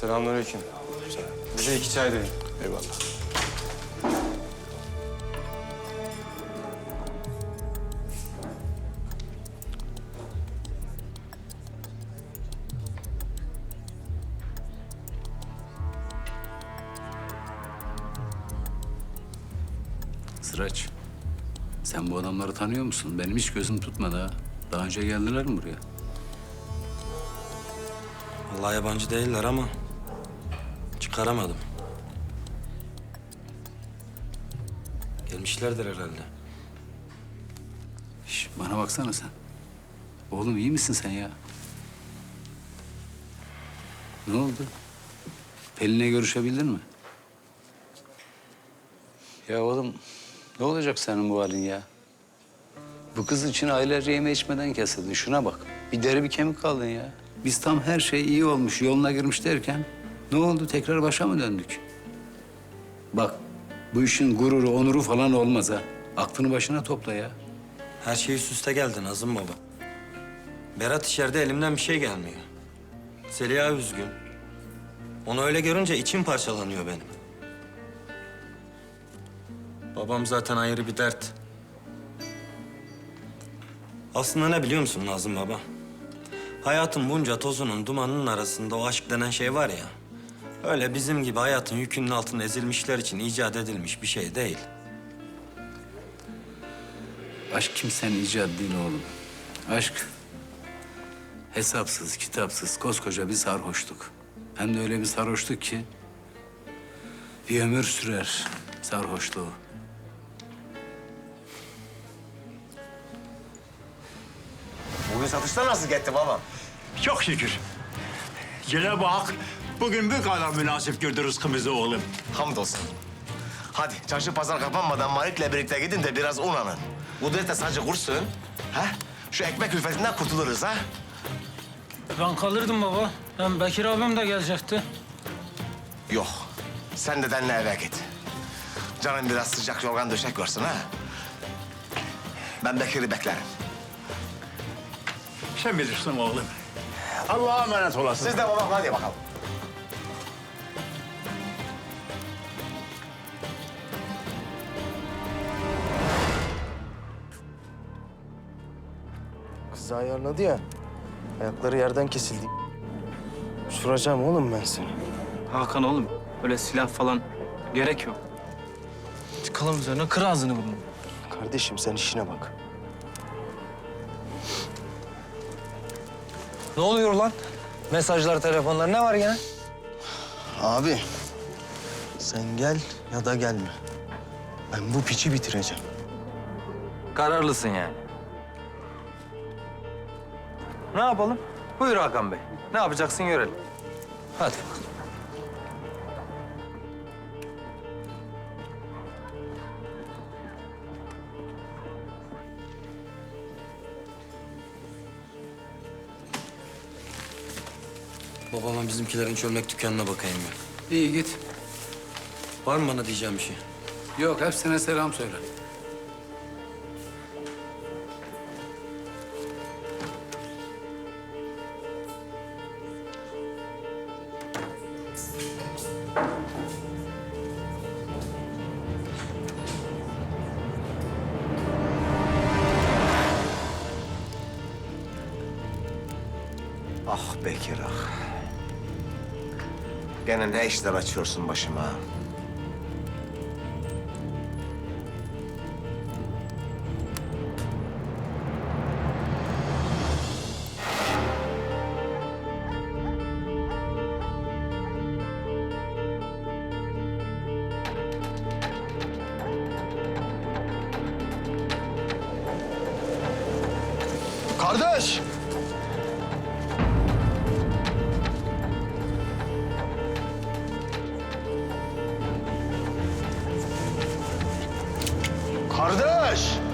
Selamünaleyküm. Bize iki çay deyin. Eyvallah. Sıraç, sen bu adamları tanıyor musun? Benim hiç gözüm tutmadı ha. Daha önce geldiler mi buraya? Vallahi yabancı değiller ama çıkaramadım. Gelmişlerdir herhalde. Şş, bana baksana sen. Oğlum iyi misin sen ya? Ne oldu? Pelin'le görüşebildin mi? Ya oğlum, ne olacak senin bu halin ya? Bu kız için aylarca yeme içmeden kesildin. Şuna bak. Bir deri bir kemik kaldın ya. Biz tam her şey iyi olmuş, yoluna girmiş derken... ...ne oldu? Tekrar başa mı döndük? Bak, bu işin gururu, onuru falan olmaz ha. Aklını başına topla ya. Her şey üst üste geldi Nazım baba. Berat içeride elimden bir şey gelmiyor. Zeliha üzgün. Onu öyle görünce içim parçalanıyor benim. Babam zaten ayrı bir dert. Aslında ne biliyor musun Nazım baba? Hayatın bunca tozunun, dumanının arasında o aşk denen şey var ya... ...öyle bizim gibi hayatın yükünün altında ezilmişler için icat edilmiş bir şey değil. Aşk kimsenin icadı değil oğlum. Aşk hesapsız, kitapsız, koskoca bir sarhoşluk. Hem de öyle bir sarhoşluk ki bir ömür sürer sarhoşluğu. Bugün satışlar nasıl gitti babam? Çok şükür. Cenab-ı Hak bugün bu kadar münasip gördü rızkımızı oğlum. Hamdolsun. Hadi çarşı pazar kapanmadan Malik'le birlikte gidin de biraz un alın. Kudret de sadece kursun. Ha? Şu ekmek külfetinden kurtuluruz ha. Ben kalırdım baba. Hem Bekir abim de gelecekti. Yok. Sen dedenle eve git. Canım biraz sıcak yorgan döşek görsün ha. Ben Bekir'i beklerim. Sen bilirsin oğlum. Allah'a emanet olasın. Siz de babam hadi bakalım. Kızı ayarladı ya. Ayakları yerden kesildi. Uçuracağım oğlum ben seni. Hakan oğlum öyle silah falan gerek yok. Çıkalım üzerine kır ağzını bunun. Kardeşim sen işine bak. Ne oluyor lan? Mesajlar, telefonlar ne var gene? Abi sen gel ya da gelme. Ben bu piçi bitireceğim. Kararlısın yani. Ne yapalım? Buyur Hakan Bey. Ne yapacaksın görelim. Hadi bakalım. Babama bizimkilerin çölmek dükkanına bakayım ben. İyi git. Var mı bana diyeceğim bir şey? Yok hepsine selam söyle. Ah Bekir ah. Gene ne işler açıyorsun başıma. Kardeş! Rush.